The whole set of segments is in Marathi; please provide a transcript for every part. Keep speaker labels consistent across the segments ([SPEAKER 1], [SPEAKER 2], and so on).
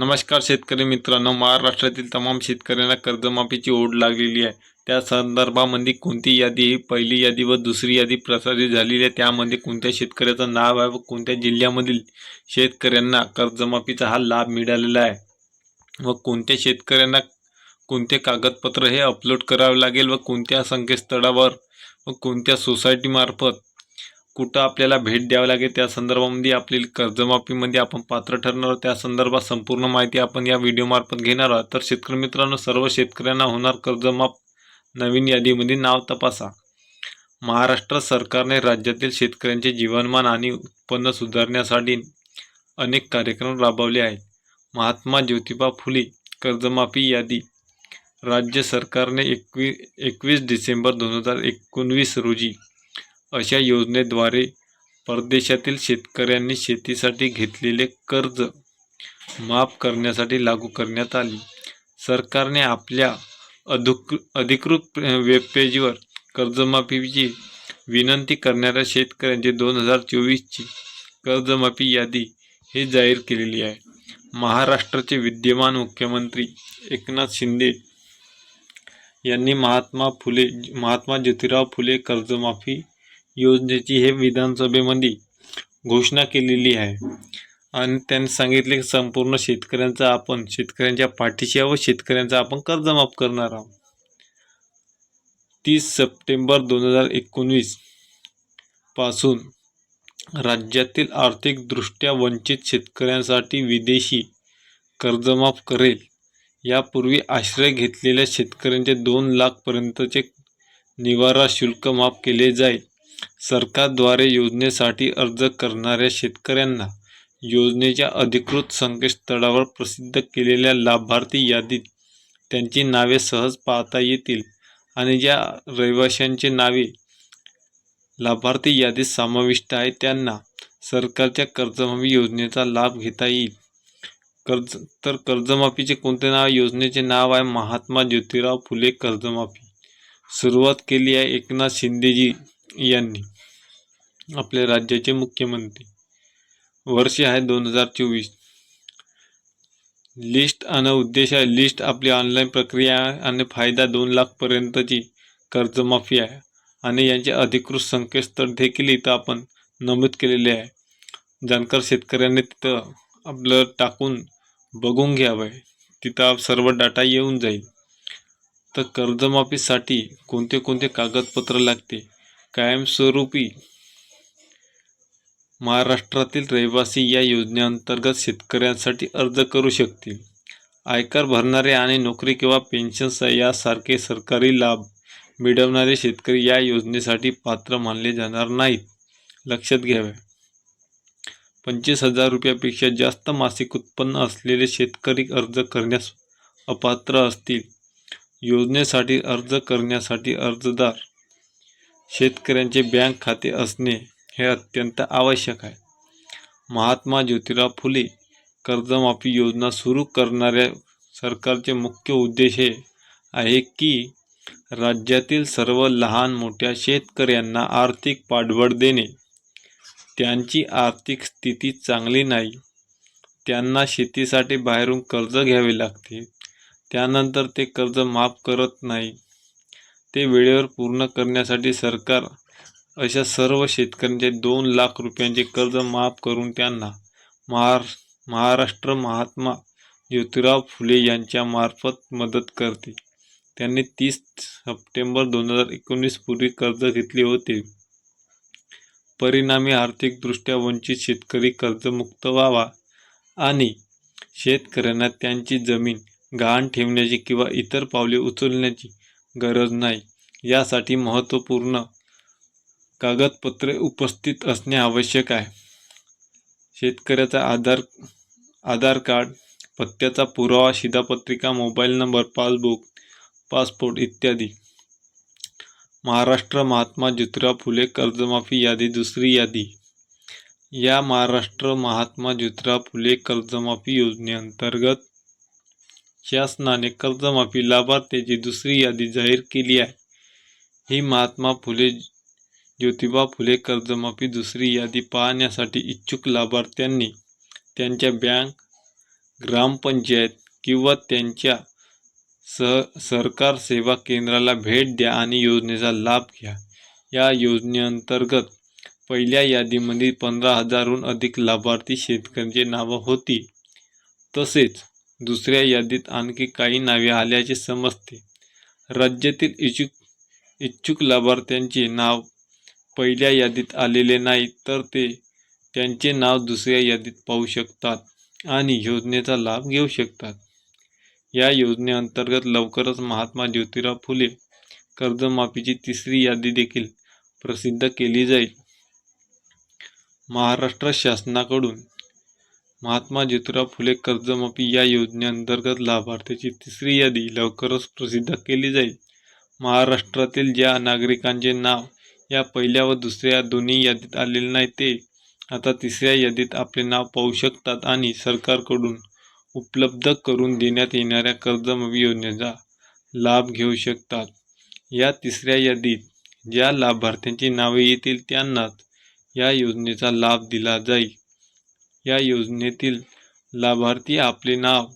[SPEAKER 1] नमस्कार शेतकरी मित्रांनो महाराष्ट्रातील तमाम शेतकऱ्यांना कर्जमाफीची ओढ लागलेली आहे. त्या संदर्भामध्ये कोणती यादी ही पहिली यादी व दुसरी यादी प्रसारित झालेली आहे. त्यामध्ये कोणत्या शेतकऱ्याचं नाव आहे व कोणत्या जिल्ह्यामधील शेतकऱ्यांना कर्जमाफीचा हा लाभ मिळालेला आहे? व कोणत्या शेतकऱ्यांना कोणते कागदपत्र हे अपलोड करावे लागेल? व कोणत्या संकेतस्थळावर व कोणत्या सोसायटीमार्फत कुठं आपल्याला भेट द्यावी लागेल त्या संदर्भामध्ये आपली कर्जमाफीमध्ये आपण पात्र ठरणार त्या संदर्भात संपूर्ण माहिती आपण या व्हिडिओमार्फत घेणार आहोत. तर शेतकरी मित्रांनो सर्व शेतकऱ्यांना होणार कर्जमाफ नवीन यादीमध्ये नाव तपासा. महाराष्ट्र सरकारने राज्यातील शेतकऱ्यांचे जीवनमान आणि उत्पन्न सुधारण्यासाठी अनेक कार्यक्रम राबवले आहेत. महात्मा ज्योतिबा फुले कर्जमाफी यादी राज्य सरकारने एकवी एकवीस डिसेंबर दोन हजार एकोणवीस रोजी अशा योजनेद्वारे परदेशातील शेतकऱ्यांनी शेतीसाठी घेतलेले कर्ज माफ करण्यासाठी लागू करण्यात आली. सरकारने आपल्या अधिकृ अधिकृत वेबपेजवर कर्जमाफीची विनंती करणाऱ्या शेतकऱ्यांची दोन हजार चोवीसची कर्जमाफी यादी ही जाहीर केलेली आहे. महाराष्ट्राचे विद्यमान मुख्यमंत्री एकनाथ शिंदे यांनी महात्मा फुले महात्मा ज्योतिराव फुले कर्जमाफी योजनेची हे विधानसभेमध्ये घोषणा केलेली आहे. आणि त्यांनी सांगितले की संपूर्ण शेतकऱ्यांचा आपण शेतकऱ्यांच्या पाठीशी व शेतकऱ्यांचा आपण कर्जमाफ करणार आहोत. तीस सप्टेंबर दोन हजार एकोणवीसपासून राज्यातील आर्थिकदृष्ट्या वंचित शेतकऱ्यांसाठी विदेशी कर्जमाफ करेल यापूर्वी आश्रय घेतलेल्या शेतकऱ्यांचे दोन लाखपर्यंतचे निवारा शुल्क माफ केले जाईल. सरकारद्वारे योजनेसाठी अर्ज करणाऱ्या शेतकऱ्यांना योजनेच्या अधिकृत संकेतस्थळावर प्रसिद्ध केलेल्या लाभार्थी यादीत त्यांची नावे सहज पाहता येतील आणि ज्या रहिवाशांची नावे लाभार्थी यादीत समाविष्ट आहे त्यांना सरकारच्या कर्जमाफी योजनेचा लाभ घेता येईल. कर्ज तर कर्जमाफीचे कोणते नाव? योजनेचे नाव आहे महात्मा ज्योतिराव फुले कर्जमाफी. सुरुवात केली आहे एकनाथ शिंदेजी यांनी आपल्या राज्याचे मुख्यमंत्री वर्ष आहे दोन हजार चोवीस. लिस्ट आणि उद्देश आहे लिस्ट आपली ऑनलाईन प्रक्रिया आहे आणि फायदा दोन लाखपर्यंतची कर्जमाफी आहे आणि यांचे अधिकृत संकेतस्थळ देखील इथं आपण नमूद केलेले आहे. जाणकार शेतकऱ्यांनी तिथं आपलं टाकून बघून घ्यावं आहे तिथं सर्व डाटा येऊन जाईल. तर कर्जमाफीसाठी कोणते कोणते कागदपत्र लागते? कायमस्वरूपी महाराष्ट्रातील रहिवासी या योजनेअंतर्गत शेतकऱ्यांसाठी अर्ज करू शकतील. आयकर भरणारे आणि नोकरी किंवा पेन्शन यासारखे सरकारी लाभ मिळवणारे शेतकरी या योजनेसाठी पात्र मानले जाणार नाहीत. लक्षात घ्यावे. पंचवीस हजार रुपयापेक्षा जास्त मासिक उत्पन्न असलेले शेतकरी अर्ज करण्यास अपात्र असतील. योजनेसाठी अर्ज करण्यासाठी अर्जदार शेतकऱ्यांचे बँक खाते असणे हे अत्यंत आवश्यक आहे. महात्मा ज्योतिराव फुले कर्जमाफी योजना सुरू करणाऱ्या सरकारचे मुख्य उद्देश हे आहे की राज्यातील सर्व लहान मोठ्या शेतकऱ्यांना आर्थिक पाठबळ देणे. त्यांची आर्थिक स्थिती चांगली नाही. त्यांना शेतीसाठी बाहेरून कर्ज घ्यावे लागते. त्यानंतर ते कर्ज माफ करत नाही. ते वेळेवर पूर्ण करण्यासाठी सरकार अशा सर्व शेतकऱ्यांचे दोन लाख रुपयांचे कर्ज माफ करून त्यांना महार महाराष्ट्र महात्मा ज्योतिराव फुले यांच्या मार्फत मदत करते. त्यांनी तीस सप्टेंबर दोन हजार एकोणीस पूर्वी कर्ज घेतले होते. परिणामी आर्थिकदृष्ट्या वंचित शेतकरी कर्जमुक्त व्हावा आणि शेतकऱ्यांना त्यांची जमीन गहाण ठेवण्याची किंवा इतर पावले उचलण्याची गरज नाही. यासाठी महत्त्वपूर्ण कागदपत्रे उपस्थित असणे आवश्यक आहे. शेतकऱ्याचा आधार आधार कार्ड पत्त्याचा पुरावा शिधापत्रिका मोबाईल नंबर पासबुक पासपोर्ट इत्यादी. महाराष्ट्र महात्मा ज्योतिराव फुले कर्जमाफी यादी दुसरी यादी. या महाराष्ट्र महात्मा ज्योतिराव फुले कर्जमाफी योजनेअंतर्गत शासनाने कर्जमाफी लाभार्थ्याची दुसरी यादी जाहीर केली आहे. ही महात्मा फुले ज्योतिबा फुले कर्जमाफी दुसरी यादी पाहण्यासाठी इच्छुक लाभार्थ्यांनी त्यांच्या बँक ग्रामपंचायत किंवा त्यांच्या सह सरकार सेवा केंद्राला भेट द्या आणि योजनेचा लाभ घ्या. या योजनेअंतर्गत पहिल्या यादीमध्ये पंधरा हजारहून अधिक लाभार्थी शेतकऱ्यांची नावं होती. तसेच दुसऱ्या यादीत आणखी काही नावे आल्याचे समजते. राज्यातील इच्छुक इच्छुक लाभार्थ्यांचे नाव पहिल्या यादीत आलेले नाही तर ते त्यांचे नाव दुसऱ्या यादीत पाहू शकतात आणि योजनेचा लाभ घेऊ शकतात. या योजनेअंतर्गत लवकरच महात्मा ज्योतिराव फुले कर्जमाफीची तिसरी यादी देखील प्रसिद्ध केली जाईल. महाराष्ट्र शासनाकडून महात्मा ज्योतिराव फुले कर्जमाफी या योजनेअंतर्गत लाभार्थ्याची तिसरी यादी लवकरच प्रसिद्ध केली जाईल. महाराष्ट्रातील ज्या नागरिकांचे नाव या पहिल्या व दुसऱ्या दोन्ही यादीत आलेले नाही ते आता तिसऱ्या यादीत आपले नाव पाहू शकतात आणि सरकारकडून उपलब्ध करून देण्यात येणाऱ्या कर्जमाफी योजनेचा लाभ घेऊ शकतात. या तिसऱ्या यादीत ज्या लाभार्थ्यांची नावे येतील त्यांनाच या योजनेचा लाभ दिला जाईल. या योजनेतील लाभार्थी आपले नाव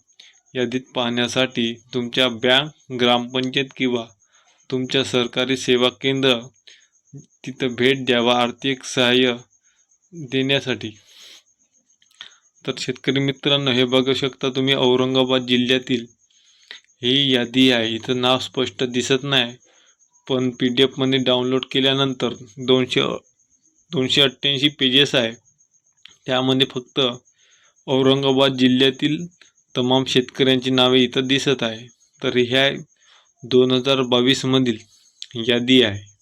[SPEAKER 1] यादीत पाहण्यासाठी तुमच्या बँक ग्रामपंचायत किंवा तुमच्या सरकारी सेवा केंद्र तिथं भेट द्यावा आर्थिक सहाय्य देण्यासाठी. तर शेतकरी मित्रांनो हे बघू शकता तुम्ही औरंगाबाद जिल्ह्यातील ही यादी आहे. इथं नाव स्पष्ट दिसत नाही पण पी डी एफमध्ये डाउनलोड केल्यानंतर दोनशे दोनशे अठ्ठ्याऐंशी पेजेस आहे. त्यामध्ये फक्त औरंगाबाद जिल्ह्यातील तमाम शेतकऱ्यांची नावे इथं दिसत आहे. तर ह्या दोन हजार बावीसमधील यादी आहे.